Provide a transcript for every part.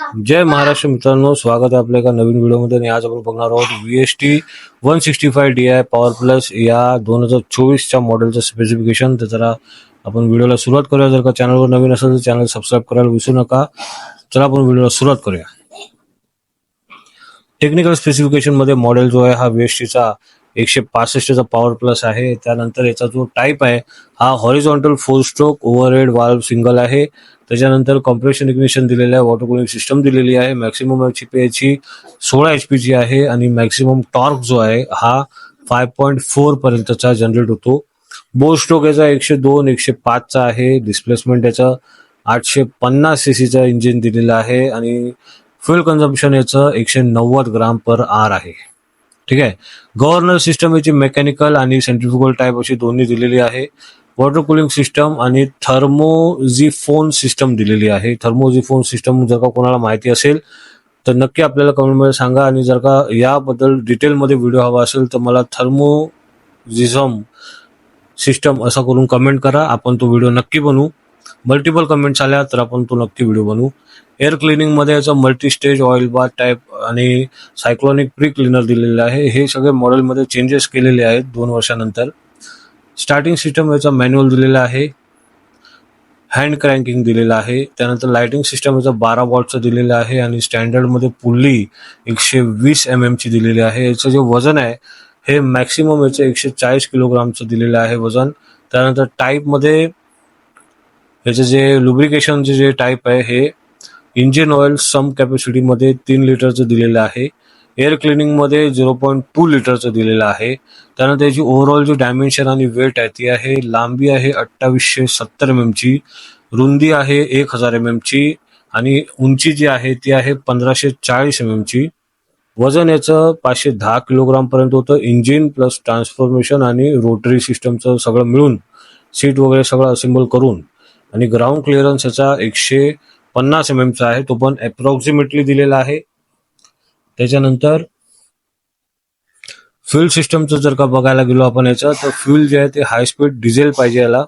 जय महाराष्ट्र मित्रांनो स्वागत आहे आपल्या एका नवीन व्हिडिओमध्ये आणि आज आपण बघणार आहोत V S T one sixty five D I power plus या दोन हजार चोवीसच्या मॉडेलचं स्पेसिफिकेशन तर जरा आपण व्हिडिओला सुरुवात करूया. जर का चॅनलवर नवीन असेल तर चॅनल सबस्क्राईब करायला विसरू नका. चला आपण व्हिडिओला सुरुवात करूया. टेक्निकल स्पेसिफिकेशनमध्ये मॉडेल जो आहे हा व्ही एस टीचा एकशे पासष्टचा पॉवर प्लस आहे. त्यानंतर याचा जो टाईप आहे हा horizontal four stroke overhead valve single आहे. त्याच्यानंतर कॉम्प्रेशन इग्निशन दिलेलं आहे वॉटर कुलिंग सिस्टम दिलेली आहे. मॅक्सिमम एच पी याची सोळा एच पीची आहे आणि मॅक्सिमम टॉर्क जो आहे हा फाय पॉईंट फोर पर्यंतचा जनरेट होतो. बोर स्ट्रोक याचा एकशे दोन एकशे पाचचा आहे. डिस्प्लेसमेंट याचा आठशे पन्नास सी सीचा इंजिन दिलेलं आहे आणि फ्युल कन्झम्पशन याचं एकशे नव्वद ग्राम पर आर आहे. ठीक आहे. गव्हर्नर सिस्टम याची मेकॅनिकल आणि सेंट्रिफिकल टाईप अशी दोन्ही दिलेली आहे. वॉटर कुलिंग सिस्टम आणि थर्मोझिफोन सिस्टम दिलेली आहे. थर्मोझिफोन सिस्टम जर का कोणाला माहिती असेल तर नक्की आपल्याला कमेंटमध्ये सांगा आणि जर का याबद्दल डिटेलमध्ये व्हिडिओ हवा असेल तर मला थर्मोझिझम सिस्टम असा करून कमेंट करा. आपण तो व्हिडिओ नक्की बनवू. मल्टिपल कमेंट्स आल्या तर आपण तो नक्की व्हिडिओ बनवू. एअर क्लिनिंगमध्ये याचा याचं multi stage oil bath type आणि सायक्लॉनिक प्री क्लिनर दिलेलं आहे. हे सगळे मॉडेलमध्ये चेंजेस केलेले आहेत दोन वर्षानंतर. स्टार्टिंग सिस्टम याचा मॅन्युअल दिलेला आहे. हँड क्रँकिंग दिलेलं आहे. त्यानंतर लाइटिंग सिस्टम याचं बारा वॉटचं दिलेलं आहे आणि स्टँडर्डमध्ये पुल्ली एकशे वीस एम एमची दिलेली आहे. याचं जे वजन आहे हे मॅक्सिमम याचं एकशे चाळीस किलोग्रामचं दिलेलं आहे वजन. त्यानंतर टाईपमध्ये याचं जे लुब्रिकेशनचे जे टाईप आहे हे इंजिन ऑइल सम कॅपॅसिटीमध्ये तीन लिटरचं दिलेलं आहे. एअर क्लिनिंगमध्ये झिरो पॉईंट टू लिटरचं दिलेलं आहे. त्यानंतर याची ओव्हरऑल जी डायमेन्शन आणि वेट आहे ती आहे लांबी आहे अठ्ठावीसशे सत्तर एम एमची रुंदी आहे एक हजार एम एमची आणि उंची जी आहे ती आहे पंधराशे चाळीस एम एमची वजन याचं पाचशे दहा किलोग्रामपर्यंत होतं. इंजिन प्लस ट्रान्सफॉर्मेशन आणि रोटरी सिस्टमचं सगळं मिळून सीट वगैरे सगळं असेंबल करून आणि ग्राउंड क्लिअरन्स याचा एकशे पन्नास एम एमचा आहे. तो पण अप्रॉक्सिमेटली दिलेला आहे. त्याच्यानंतर फ्युल सिस्टमचं जर का बघायला गेलो आपण याचं तर फ्युल जे आहे ते हाय स्पीड डिझेल पाहिजे याला.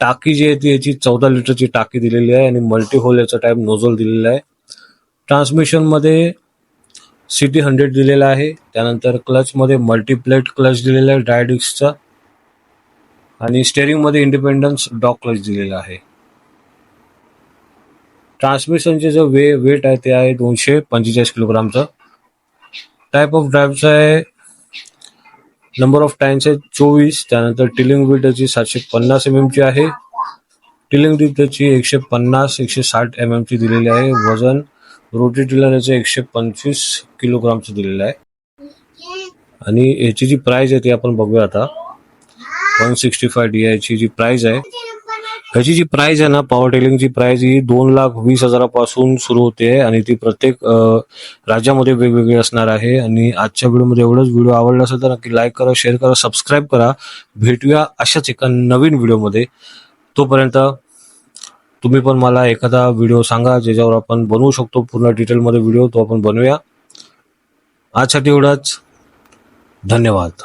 टाकी जी आहे ती याची चौदा लिटरची टाकी दिलेली आहे आणि मल्टी होल याचा टाईप नोझल दिलेला आहे. ट्रान्समिशनमध्ये सिटी हंड्रेड दिलेला आहे. त्यानंतर क्लचमध्ये मल्टीप्लेट क्लच दिलेला आहे डायडिक्सचा आणि स्टेअरिंगमध्ये इंडिपेंडन्स डॉक क्लच दिलेला आहे. ट्रान्समिशनचे जो वे वेट आहे ते आहे दोनशे पंचेचाळीस किलोग्रामचं टाईप ऑफ ड्राईव्हचं आहे नंबर ऑफ टाइम्स आहे चोवीस त्यानंतर टिलिंग विथ सातशे पन्नास एम ची आहे. टिलिंग डिटरची एकशे पन्नास एकशे साठ एम एमची दिलेली आहे. वजन रोटी टिलरचं एकशे पंचवीस किलोग्रामचं दिलेलं आहे. आणि याची जी प्राइस आहे ती आपण बघूया आता. वन सिक्स्टी फाय डी आयची जी प्राइस आहे. ह्याची जी प्राइस आहे ना पॉवर टेलिंगची प्राइस ही दोन लाख वीस हजारापासून सुरू होते आणि ती प्रत्येक राज्यामध्ये वेगवेगळी असणार आहे. आणि आजच्या व्हिडिओमध्ये एवढंच. व्हिडिओ आवडला असेल तर नक्की लाईक करा शेअर करा सबस्क्राईब करा. भेटूया अशाच एका नवीन व्हिडिओमध्ये. तोपर्यंत तुम्ही पण मला एखादा व्हिडिओ सांगा ज्याच्यावर आपण बनवू शकतो पूर्ण डिटेलमध्ये व्हिडिओ तो आपण बनवूया. आजसाठी एवढाच. धन्यवाद.